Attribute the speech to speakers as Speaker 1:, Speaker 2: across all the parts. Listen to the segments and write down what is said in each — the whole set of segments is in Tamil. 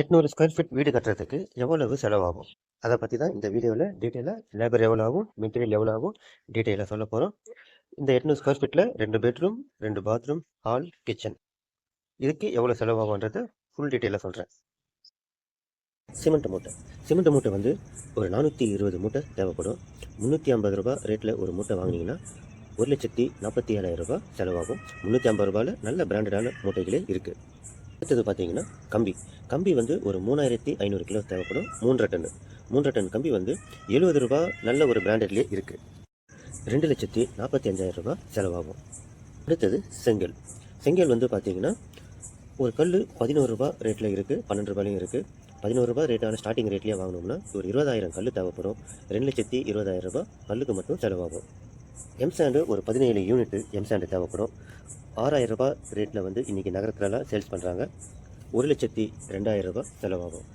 Speaker 1: எட்நூறு ஸ்கொயர் ஃபீட் வீடு கட்டுறதுக்கு எவ்வளவு செலவாகும்? அதை பற்றி தான் இந்த வீடியோவில் டீட்டெயிலாக லேபர் எவ்வளோ ஆகும் மெட்டீரியல் எவ்வளோ ஆகும் டீட்டெயிலாக சொல்ல போகிறோம் இந்த எட்நூறு ஸ்கொயர் ஃபீட்டில் ரெண்டு பெட்ரூம் ரெண்டு பாத்ரூம் ஹால் கிச்சன் இதுக்கு எவ்வளோ செலவாகும்ன்றது ஃபுல் டீட்டெயிலாக சொல்கிறேன் சிமெண்ட் மூட்டை. சிமெண்ட் மூட்டை வந்து ஒரு நானூற்றி இருபது மூட்டை தேவைப்படும். முந்நூற்றி ஐம்பது ரூபா ரேட்டில் ஒரு மூட்டை வாங்கினீங்கன்னா ஒரு லட்சத்தி நாற்பத்தி ஏழாயிரம் ரூபாய் செலவாகும். முந்நூற்றி ஐம்பது ரூபாயில் நல்ல பிராண்டடான மூட்டைகளே இருக்குது அடுத்தது பார்த்தீங்கன்னா கம்பி. கம்பி வந்து ஒரு மூணாயிரத்தி ஐநூறு கிலோ தேவைப்படும். மூன்றரை டன்னு மூன்றரை டன் கம்பி வந்து எழுபது ரூபாய் நல்ல ஒரு பிராண்டட்லேயே இருக்குது ரெண்டு லட்சத்தி நாற்பத்தி அஞ்சாயிரம் ரூபாய் செலவாகும். அடுத்தது செங்கல். செங்கல் வந்து பார்த்தீங்கன்னா ஒரு கல் பதினோரு ரூபா ரேட்டில் இருக்குது பன்னெண்டு ரூபாயிலையும் இருக்குது பதினோரு ரூபா ரேட்டான ஸ்டார்டிங் ரேட்லேயே வாங்கினோம்னா ஒரு இருபதாயிரம் கல் தேவைப்படும். ரெண்டு லட்சத்தி இருபதாயிரம் ரூபா கல்லுக்கு மட்டும் செலவாகும். எம்சாண்டு ஒரு பதினேழு யூனிட் எம்சாண்டு தேவைப்படும். ஆறாயிரம் ரூபாய் ரேட்டில் வந்து இன்றைக்கி நகரத்துலலாம் சேல்ஸ் பண்ணுறாங்க ஒரு லட்சத்தி ரெண்டாயிரம் ரூபாய் செலவாகும்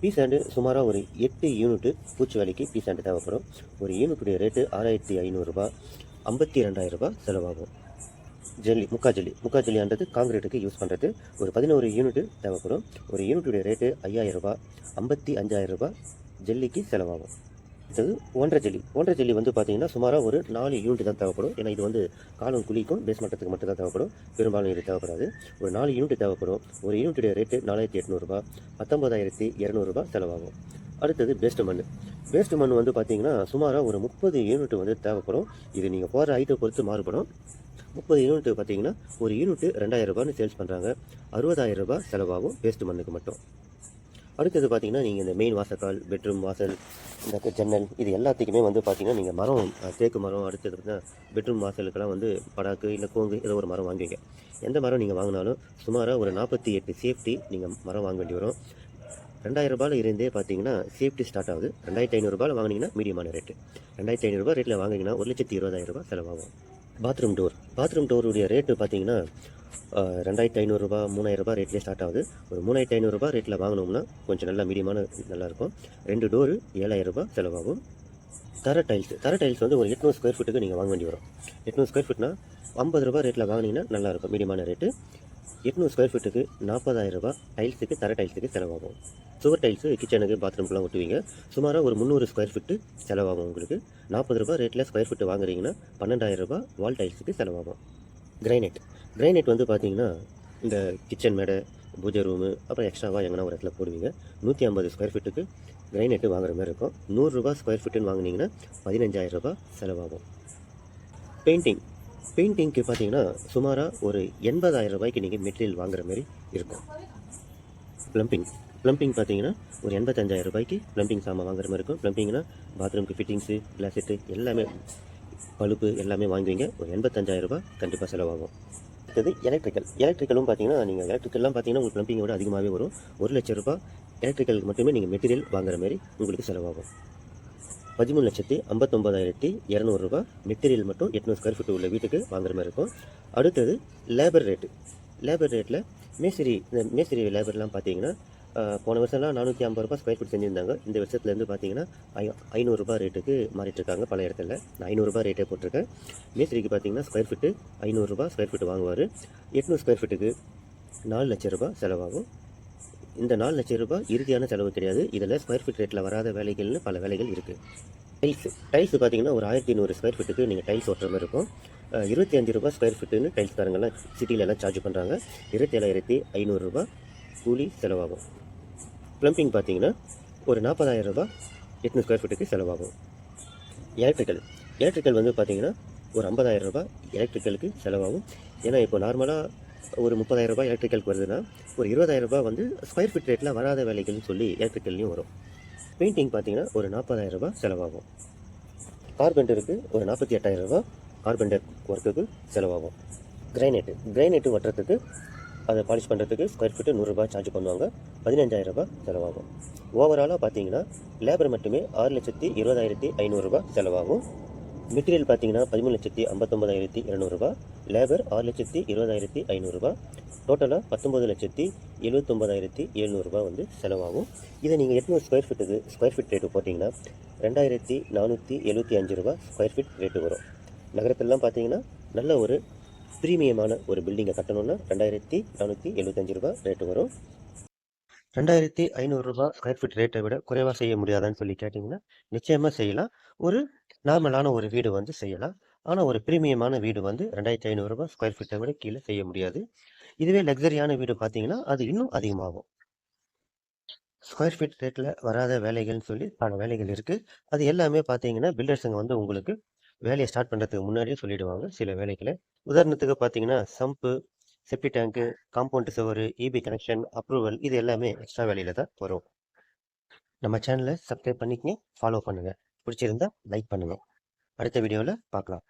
Speaker 1: பீ சாண்டு சுமாராக ஒரு எட்டு யூனிட்டு பூச்சி வேலைக்கு பீ தேவைப்படும். ஒரு யூனிட்டுடைய ரேட்டு ஆறாயிரத்தி ஐநூறுரூபா ஐம்பத்தி ரெண்டாயிரம் ரூபாய் செலவாகும். ஜல்லி முக்கா ஜல்லி. முக்கா ஜல்லின்றது காங்கிரீட்டுக்கு யூஸ் பண்ணுறது ஒரு பதினோரு யூனிட்டு தேவைப்படும். ஒரு யூனிட்டுடைய ரேட்டு ஐயாயிரம் ரூபாய் ஐம்பத்தி அஞ்சாயிரம் ரூபாய் ஜல்லிக்கு செலவாகும். அடுத்தது ஒன்றரை ஜல்லி. ஒன்றரை ஜல்லி வந்து பார்த்தீங்கன்னா சுமாராக ஒரு நாலு யூனிட் தான் தேவைப்படும். ஏன்னா இது வந்து காலம் குழிக்கும் பேஸ் மட்டத்துக்கு மட்டும் தான் தேவைப்படும். பெரும்பாலும் இது தேவைப்படாது. ஒரு நாலு யூனிட் தேவைப்படும். ஒரு யூனிட்டுடைய ரேட்டு நாலாயிரத்தி எட்நூறுபா பத்தொம்பதாயிரத்தி இரநூறுபா செலவாகும். அடுத்தது பேஸ்ட் மண். பேஸ்ட் மண் வந்து பார்த்தீங்கன்னா சுமாராக ஒரு முப்பது யூனிட் வந்து தேவைப்படும். இது நீங்கள் போகிற ஐட்டை பொறுத்து மாறுபடும். முப்பது யூனிட் பார்த்தீங்கன்னா ஒரு யூனிட் ரெண்டாயிரம் ரூபான்னு சேல்ஸ் பண்ணுறாங்க அறுபதாயிரம் ரூபாய் செலவாகும் பேஸ்ட் மண்ணுக்கு மட்டும். அடுத்தது பார்த்தீங்கன்னா நீங்கள் இந்த மெயின் வாசக்கால் பெட்ரூம் வாசல் இந்த ஜன்னல் இது எல்லாத்துக்குமே வந்து பார்த்தீங்கன்னா நீங்கள் மரம் தேக்கு மரம் அடுத்தது பார்த்தீங்கன்னா பெட்ரூம் வாசலுக்கெல்லாம் வந்து படாக்கு இல்லை கோங்கு ஏதோ ஒரு மரம் வாங்குவீங்க. எந்த மரம் நீங்கள் வாங்கினாலும் சுமாராக ஒரு நாற்பத்தி எட்டு சேஃப்டி நீங்கள் மரம் வாங்க வேண்டி வரும். ரெண்டாயிரம் ரூபாயில் இருந்தே பார்த்தீங்கன்னா சேஃப்டி ஸ்டார்ட் ஆகுது. ரெண்டாயிரத்தி ஐநூறுரூபாயில் வாங்கினீங்கன்னா மீடியமான ரேட்டு ரெண்டாயிரத்தி ஐநூறுரூபா ரேட்டில் வாங்கினீங்கன்னா ஒரு லட்சத்தி இருபதாயிரம் ரூபாய் செலவாகும். பாத்ரூம் டோர் பாத்ரூம் டோருடைய ரேட்டு பார்த்தீங்கன்னா ரெண்டாயிரத்து ஐநூறுரூபா மூணாயிரரூபா ரேட்லேயே ஸ்டார்ட் ஆகுது. ஒரு மூணாயிரத்தி ஐநூறுரூபா ரேட்டில் வாங்கினோம்னா கொஞ்சம் நல்லா மீடியமான நல்லாயிருக்கும் ரெண்டு டோரு ஏழாயிரரூபா ரூபாய் செலவாகும். தர டைல்ஸ் தர டைல்ஸ் வந்து ஒரு எட்நூறு ஸ்கொயர் ஃபீட்டுக்கு நீங்கள் வாங்க வேண்டி வரும். எட்நூறு ஸ்கொயர் ஃபீட்னா ஐம்பது ரூபா ரேட்டில் வாங்கினீங்கன்னா நல்லாயிருக்கும் மீடியமான ரேட்டு எட்நூறு ஸ்கொயர் ஃபீட்டுக்கு நாற்பதாயிரம் ரூபாய் டைல்ஸுக்கு தர டைல்ஸுக்கு செலவாகும். சுவர் டைல்ஸு கிச்சனுக்கு பாத்ரூம்க்குலாம் ஒட்டுவீங்க. சுமாராக ஒரு முந்நூறு ஸ்கொயர் ஃபீட்டு செலவாகும் உங்களுக்கு. நாற்பது ரூபாய் ரேட்டில் ஸ்கொயர் ஃபீட்டு வாங்குறீங்கன்னா பன்னெண்டாயிரம் ரூபாய் வால் டைல்ஸுக்கு செலவாகும். கிரைனைட் கிரைனைட் வந்து பார்த்தீங்கன்னா இந்த கிச்சன் மேடை பூஜை ரூமு அப்புறம் எக்ஸ்ட்ராவாக எங்கன்னா ஒரு இடத்துல போடுவீங்க. நூற்றி ஐம்பது ஸ்கொயர் ஃபீட்டுக்கு கிரைனைட்டு வாங்குற மாதிரி இருக்கும். நூறுரூபா ஸ்கொயர் ஃபீட்டுன்னு வாங்குனீங்கன்னா பதினஞ்சாயிரம் ரூபாய் செலவாகும். பெயிண்டிங் பெயிண்டிங்க்கு பார்த்தீங்கன்னா சுமாராக ஒரு எண்பதாயிரம் ரூபாய்க்கு நீங்கள் மெட்டீரியல் வாங்குற மாதிரி இருக்கும். ப்ளம்பிங் ப்ளம்பிங் பார்த்தீங்கன்னா ஒரு எண்பத்தஞ்சாயிரம் ரூபாய்க்கு ப்ளம்பிங் சாமான் வாங்குற மாதிரி இருக்கும். ப்ளம்பிங்னா பாத்ரூம்க்கு ஃபிட்டிங்ஸு கிளாஸெட்டு எல்லாமே பழுப்பு எல்லாமே வாங்குவீங்க. ஒரு எண்பத்தஞ்சாயிரம் ரூபாய் கண்டிப்பாக செலவாகும். அடுத்தது எலக்ட்ரிக்கல் எலக்ட்ரிக்கலும் பார்த்தீங்கன்னா நீங்கள் எலக்ட்ரிக்கல்லாம் பார்த்தீங்கன்னா உங்களுக்கு ப்ளம்பிங்கை விட அதிகமாகவே வரும். ஒரு லட்ச ரூபாய் எலக்ட்ரிக்கலுக்கு மட்டுமே நீங்கள் மெட்டீரியல் வாங்குற மாதிரி உங்களுக்கு செலவாகும். பதிமூணு லட்சத்தி ஐம்பத்தொம்பதாயிரத்தி இரநூறுபா மெட்டீரியல் மட்டும் எட்நூறு ஸ்கொயர் ஃபீட் உள்ள வீட்டுக்கு வாங்குற மாதிரி இருக்கும். அடுத்தது லேபர் ரேட்டு லேபர் ரேட்டில் மேஸ்திரி இந்த மேஸ்திரி லேபர்லாம் பார்த்தீங்கன்னா போன வருஷம்லாம் நானூற்றி ஐம்பது ரூபா ஸ்கொயர் ஃபீட் செஞ்சுருந்தாங்க. இந்த வருஷத்துலேருந்து பார்த்தீங்கன்னா ஐ ஐநூறுரூபா ரேட்டுக்கு மாறிட்டு இருக்காங்க பல இடத்துல. நான் ஐநூறுரூபா ரேட்டே போட்டிருக்கேன். மேஸ்திரிக்கு பார்த்தீங்கன்னா ஸ்கொயர் ஃபீட்டு ஐநூறுரூபா ஸ்கொயர் ஃபீட் வாங்குவார். எட்நூறு ஸ்கொயர் ஃபீட்டுக்கு நாலு லட்ச ரூபா செலவாகும். இந்த நாலு லட்சம் ரூபாய் இறுதியான செலவு கிடையாது. இதில் ஸ்கொயர் ஃபீட் ரேட்டில் வராத வேலைகள்னு பல வேலைகள் இருக்குது டைல்ஸ் டைல்ஸ் பார்த்தீங்கன்னா ஒரு ஆயிரத்தி நூறு ஸ்கொயர் ஃபீட்டுக்கு நீங்கள் டைல்ஸ் ஓட்டுற மாதிரி இருக்கும். இருபத்தி அஞ்சு ரூபாய் ஸ்கொயர் ஃபீட்டுன்னு டைல்ஸ் காரங்கெல்லாம் சிட்டிலெல்லாம் சார்ஜ் பண்ணுறாங்க இருபத்தி ஏழாயிரத்தி ஐநூறுரூபா கூலி செலவாகும். ப்ளம்பிங் பார்த்தீங்கன்னா ஒரு நாற்பதாயிரம் ரூபாய் எட்நூறு ஸ்கொயர் ஃபீட்டுக்கு செலவாகும். எலக்ட்ரிக்கல் எலக்ட்ரிக்கல் வந்து பார்த்தீங்கன்னா ஒரு ஐம்பதாயிரம் ரூபாய் எலக்ட்ரிக்கலுக்கு செலவாகும். ஏன்னா இப்போ நார்மலாக ஒரு முப்பதாயிரம் ரூபாய் எலக்ட்ரிக்கலுக்கு வருதுன்னா ஒரு இருபதாயிரம் ரூபாய் வந்து ஸ்கொயர் ஃபீட் ரேட்டில் வராத வேலைகள்னு சொல்லி எலக்ட்ரிக்கல்லையும் வரும். பெயிண்டிங் பார்த்தீங்கன்னா ஒரு நாற்பதாயிரம் ரூபாய் செலவாகும். கார்பெண்டருக்கு ஒரு நாற்பத்தி எட்டாயிரம் ரூபாய் கார்பெண்டர் ஒர்க்குக்கு செலவாகும். கிரைனைட்டு கிரைனைட்டு வட்டுறதுக்கு அதை பாலிஷ் பண்ணுறதுக்கு ஸ்கொயர் ஃபீட்டு நூறுரூபா சார்ஜ் பண்ணுவாங்க. பதினஞ்சாயிரம் ரூபாய் செலவாகும். ஓவராலாக பார்த்தீங்கன்னா லேபர் மட்டுமே ஆறு லட்சத்தி இருபதாயிரத்தி ஐநூறுரூபா செலவாகும். மெட்டீரியல் பார்த்தீங்கன்னா பதிமூணு லட்சத்தி ஐம்பத்தொம்பதாயிரத்தி இரநூறுபா லேபர் ஆறு லட்சத்தி இருபதாயிரத்தி ஐநூறுரூபா டோட்டலாக பத்தொம்பது லட்சத்தி எழுபத்தொம்பதாயிரத்தி எழுநூறுபா வந்து செலவாகும். இதை நீங்கள் எட்நூறு ஸ்கொயர் ஃபீட்டுக்கு ஸ்கொயர் ஃபீட் ரேட்டு போட்டிங்கன்னா ரெண்டாயிரத்தி நானூற்றி எழுபத்தி அஞ்சு ரூபா ஸ்கொயர் ஃபீட் ரேட்டு வரும். நகரத்திலலாம் பார்த்தீங்கன்னா நல்ல ஒரு ப்ரீமியமான ஒரு பில்டிங்கை கட்டணும்னா ரெண்டாயிரத்தி நானூற்றி எழுபத்தஞ்சு ரூபா ரேட்டு வரும். ரெண்டாயிரத்தி ஐநூறுரூபா ஸ்கொயர் ஃபீட் ரேட்டை விட குறைவாக செய்ய முடியாதான்னு சொல்லி கேட்டிங்கன்னா நிச்சயமாக செய்யலாம். ஒரு நார்மலான ஒரு வீடு வந்து செய்யலாம். ஆனால் ஒரு பிரீமியமான வீடு வந்து ரெண்டாயிரத்தி ஐநூறுரூபா ஸ்கொயர் ஃபீட்டை விட கீழே செய்ய முடியாது. இதுவே லக்ஸரியான வீடு பார்த்தீங்கன்னா அது இன்னும் அதிகமாகும். ஸ்கொயர் ஃபீட் ரேட்டில் வராத வேலைகள்னு சொல்லி பல வேலைகள் இருக்குது அது எல்லாமே பார்த்தீங்கன்னா பில்டர்ஸுங்க வந்து உங்களுக்கு வேலையை ஸ்டார்ட் பண்ணுறதுக்கு முன்னாடியே சொல்லிடுவாங்க. சில வேலைகளை. உதாரணத்துக்கு பார்த்தீங்கன்னா சம்பு செப்டி டேங்க்கு காம்பவுண்ட் சுவர் இபி கனெக்ஷன் அப்ரூவல் இது எல்லாமே எக்ஸ்ட்ரா வேலையில் தான் வரும். நம்ம சேனலை சப்ஸ்கிரைப் பண்ணிக்கங்க ஃபாலோ பண்ணுங்கள் பிடிச்சிருந்தா லைக் பண்ணுங்கள் அடுத்த வீடியோவில் பார்க்கலாம்.